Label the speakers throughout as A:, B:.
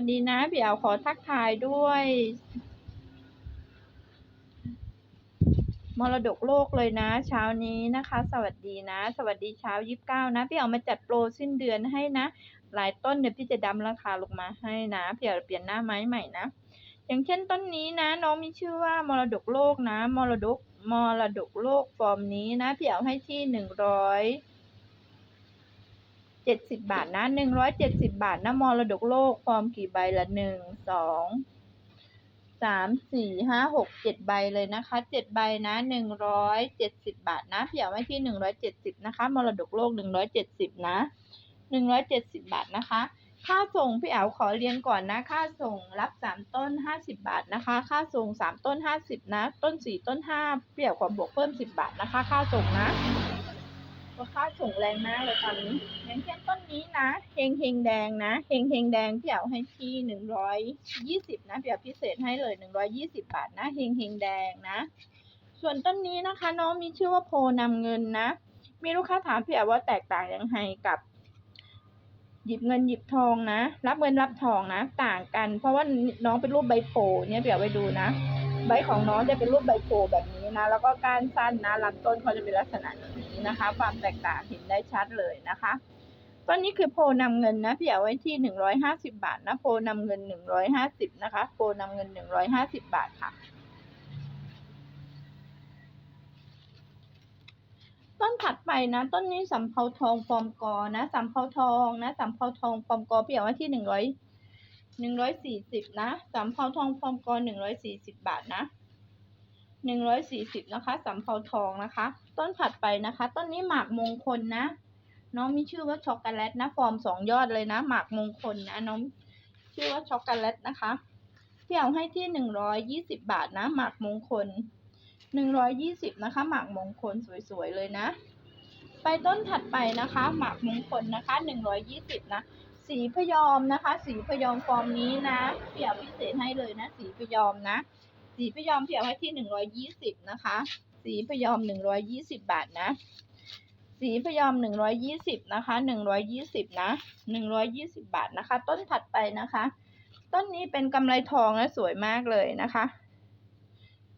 A: วัสดีนะพี่เอาขอทักทายด้วย มรดกโลกเลยนะ เช้านี้นะคะ สวัสดีนะ สวัสดีเช้ายี่สิบเก้านะ พี่เอามาจัดโปรสิ้นเดือนให้นะ หลายต้นเดี๋ยวพี่จะดำราคาลงมาให้นะพี่เอาเปลี่ยนหน้าไม้ใหม่นะ อย่างเช่นต้นนี้นะ น้องมีชื่อว่ามรดกโลกนะ มรดกมรดกโลกฟอร์มนี้นะพี่เอาให้ที่หนึ่งร้อย เจ็ดสิบบาทนะหนึ่งร้อยเจ็ดสิบบาทนะมรดกโลกฟอร์มกี่ใบละหนึ่งสองสามสี่ห้าหกเจ็ดใบเลยนะคะเจ็ดใบนะหนึ่งร้อยเจ็ดสิบบาทนะพี่เอาไว้ที่หนึ่งร้อยเจ็ดสิบนะคะมรดกโลกหนึ่งร้อยเจ็ดสิบนะหนึ่งร้อยเจ็ดสิบบาทนะคะ ค่าส่งพี่เอาขอเรียนก่อนนะ ค่าส่งรับสามต้นห้าสิบบาทนะคะ ค่าส่งสามต้นห้าสิบนะ ต้นสี่ต้นห้าพี่เอาขอบวกเพิ่มสิบบาทนะคะ ค่าส่งนะ ราคาส่งแรงมากเลยตอนนี้อย่างเช่นต้นนี้นะเฮงเฮงแดงนะเฮงเฮงแดงพี่เอาให้ที่หนึ่งร้อยยี่สิบนะพี่เอาพิเศษให้เลยหนึ่งร้อยยี่สิบบาทนะเฮงเฮงแดงนะ ส่วนต้นนี้นะคะน้องมีชื่อว่าโพนำเงินนะ มีลูกค้าถามพี่เอาว่าแตกต่างยังไงกับหยิบเงินหยิบทองนะ รับเงินรับทองนะ ต่างกัน เพราะว่าน้องเป็นรูปใบโพเนี่ยเดี๋ยวไปดูนะ ใบของน้องจะเป็นรูปใบโพแบบนี้นะ แล้วก็ก้านสั้นนะลำต้นเขาจะเป็นลักษณะแบบนี้นะคะ ความแตกต่างเห็นได้ชัดเลยนะคะต้นนี้คือโพนำเงินนะพี่เอาไว้ที่หนึ่งร้อยห้าสิบาทนะโพนำเงินหนึ่งร้อยห้าสิบนะคะ โพนำเงินหนึ่งร้อยห้าสิบบาทค่ะ ต้นถัดไปนะต้นนี้สำเภาทองฟอมกอนะสำเภาทองนะสำเภาทองฟอมกอพี่เอาไว้ที่หนึ่งร้อย หนึ่งร้อยสี่สิบนะสำเภาทองฟอร์มกอหนึ่งร้อยสี่สิบบาทนะหนึ่งร้อยสี่สิบนะคะสำเภาทองนะคะ ต้นถัดไปนะคะ ต้นนี้หมากมงคลนะ น้องมีชื่อว่าช็อกโกแลตนะฟอร์มสองยอดเลยนะ หมากมงคลนะน้องชื่อว่าช็อกโกแลตนะคะพี่เอาให้ที่หนึ่งร้อยยี่สิบบาทนะ หมากมงคลหนึ่งร้อยยี่สิบนะคะ หมากมงคลสวยๆเลยนะ ไปต้นถัดไปนะคะ หมากมงคลนะคะหนึ่งร้อยยี่สิบนะ สีพยอมนะคะ สีพยอมฟอร์มนี้นะเปี่ยวพิเศษให้เลยนะ สีพยอมนะ สีพยอมเปี่ยวให้ที่หนึ่งร้อยยี่สิบนะคะ สีพยอมหนึ่งร้อยยี่สิบบาทนะ สีพยอมหนึ่งร้อยยี่สิบนะคะหนึ่งร้อยยี่สิบนะหนึ่งร้อยยี่สิบบาทนะคะ ต้นถัดไปนะคะ ต้นนี้เป็นกำไรทองนะสวยมากเลยนะคะ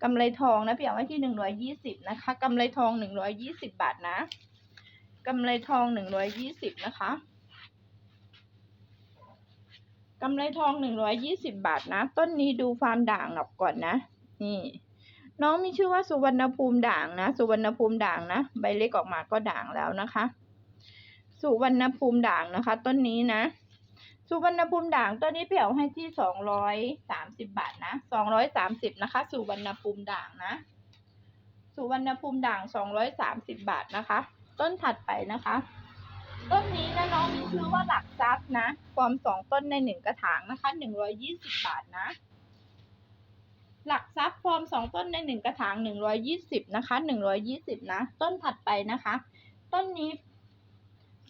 A: กำไรทองนะเปียวไว้ที่หนึ่งร้อยยี่สิบนะคะกำไรทองหนึ่งร้อยยี่สิบบาทนะกำไรทองหนึ่งร้อยยี่สิบนะคะ กำไรทองหนึ่งร้อยยี่สิบบาทนะ ต้นนี้ดูความด่างออกก่อนนะ นี่ น้องมีชื่อว่าสุวรรณภูมิด่างนะ สุวรรณภูมิด่างนะ ใบเล็กออกมาก็ด่างแล้วนะคะ สุวรรณภูมิด่างนะคะ ต้นนี้นะ สุวรรณภูมิด่างต้นนี้เปี่ยวให้ที่สองร้อยสามสิบบาทนะสองร้อยสามสิบนะคะ สุวรรณภูมิด่างนะ สุวรรณภูมิด่างสองร้อยสามสิบบาทนะคะ ต้นถัดไปนะคะ ต้นนี้นะน้องมีชื่อว่าหลักทรัพย์นะฟอร์มสองต้นในหนึ่งกระถางนะคะหนึ่งร้อยยี่สิบบาทนะ หลักทรัพย์ฟอร์มสองต้นในหนึ่งกระถางหนึ่งร้อยยี่สิบนะคะหนึ่งร้อยยี่สิบนะ ต้นถัดไปนะคะ ต้นนี้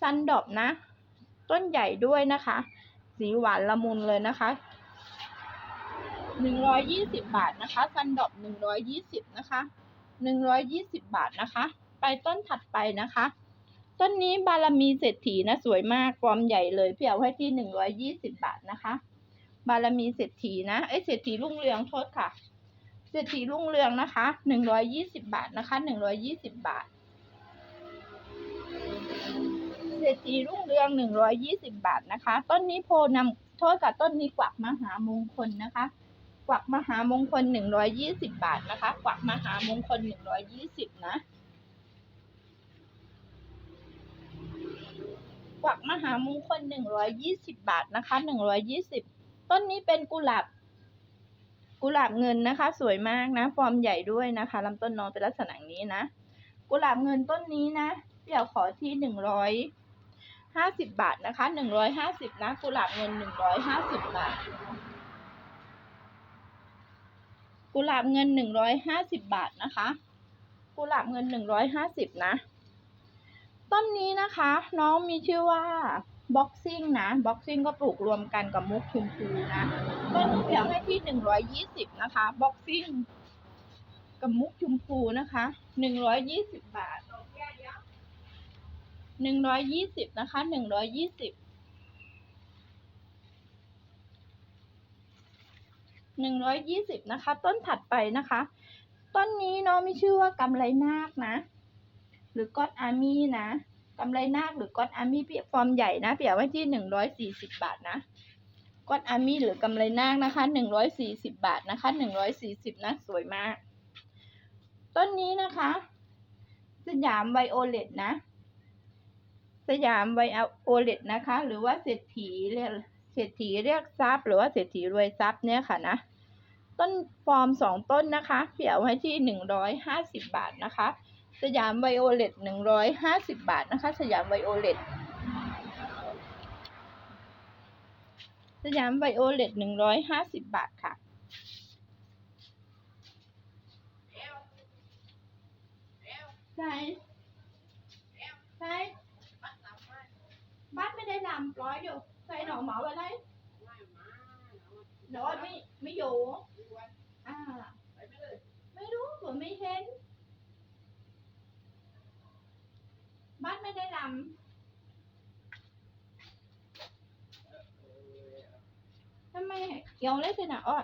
A: ซันดอบนะ ต้นใหญ่ด้วยนะคะ สีหวานละมุนเลยนะคะหนึ่งร้อยยี่สิบบาทนะคะซันดอบหนึ่งร้อยยี่สิบนะคะหนึ่งร้อยยี่สิบบาทนะคะ ไปต้นถัดไปนะคะ ต้นนี้บารมีเศรษฐีนะสวยมากความใหญ่เลยพี่เอาให้ที่หนึ่งร้อยยี่สิบบาทนะคะ บารมีเศรษฐีนะเอ้เศรษฐีรุ่งเรืองโทษค่ะ เศรษฐีรุ่งเรืองนะคะหนึ่งร้อยยี่สิบบาทนะคะหนึ่งร้อยยี่สิบบาท เศรษฐีรุ่งเรืองหนึ่งร้อยยี่สิบบาทนะคะ ต้นนี้โพนำโทษกับต้นนี้กวักมหามงคลนะคะ กวักมหามงคลหนึ่งร้อยยี่สิบบาทนะคะ กวักมหามงคลหนึ่งร้อยยี่สิบนะ กวักมหามงคลหนึ่งร้อยยี่สิบบาทนะคะหนึ่งร้อยยี่สิบต้นนี้เป็นกุหลาบ กุหลาบเงินนะคะ สวยมากนะ ฟอร์มใหญ่ด้วยนะคะลำต้นน้องเป็นลักษณะนี้นะ กุหลาบเงินต้นนี้นะเดี๋ยวขอที่หนึ่งร้อยห้าสิบบาทนะคะหนึ่งร้อยห้าสิบนะกุหลาบเงินหนึ่งร้อยห้าสิบบาท กุหลาบเงินหนึ่งร้อยห้าสิบบาทนะคะ กุหลาบเงินหนึ่งร้อยห้าสิบนะ ต้นนี้นะคะ น้องมีชื่อว่าบ็อกซิ่งนะบ็อกซิ่งก็ปลูกรวมกันกับมุกชมพูนะต้นนี้เดี๋ยวให้ที่หนึ่งร้อยยี่สิบนะคะบ็อกซิ่งกับมุกชมพูนะคะหนึ่งร้อยยี่สิบบาทหนึ่งร้อยยี่สิบนะคะหนึ่งร้อยยี่สิบหนึ่งร้อยยี่สิบนะคะ ต้นถัดไปนะคะ ต้นนี้เนาะมีชื่อว่ากำไรนาคนะ หรือก็อดอาร์มี่นะกำไรนาคหรือก็อดอาร์มี่เปียฟอร์มใหญ่นะเปียไว้ที่หนึ่งร้อยสี่สิบบาทนะก็อดอาร์มี่หรือกำไรนาคนะคะหนึ่งร้อยสี่สิบบาทนะคะหนึ่งร้อยสี่สิบนะสวยมาก ต้นนี้นะคะสยามไวโอเลตนะสยามไวโอเลตนะคะ หรือว่าเศรษฐีเรียกเศรษฐีเรียกทรัพย์ หรือว่าเศรษฐีรวยทรัพย์เนี่ยค่ะนะต้นฟอร์มสองต้นนะคะเปียวไว้ที่หนึ่งร้อยห้าสิบบาทนะคะ สยามไวโอเลตหนึ่งร้อยห้าสิบบาทนะคะ สยามไวโอเลตสยามไวโอเลตหนึ่งร้อยห้าสิบบาทค่ะ ใช่ใช่บ้านไม่ได้ลำร้อยอยู่ใส่หน่อเหมาไว้เลยเดี๋ยวไม่ไม่อยู่อ่าไม่รู้ผมไม่เห็น บ้านได้ลำทำไมเกี่ยวเลยสินะออ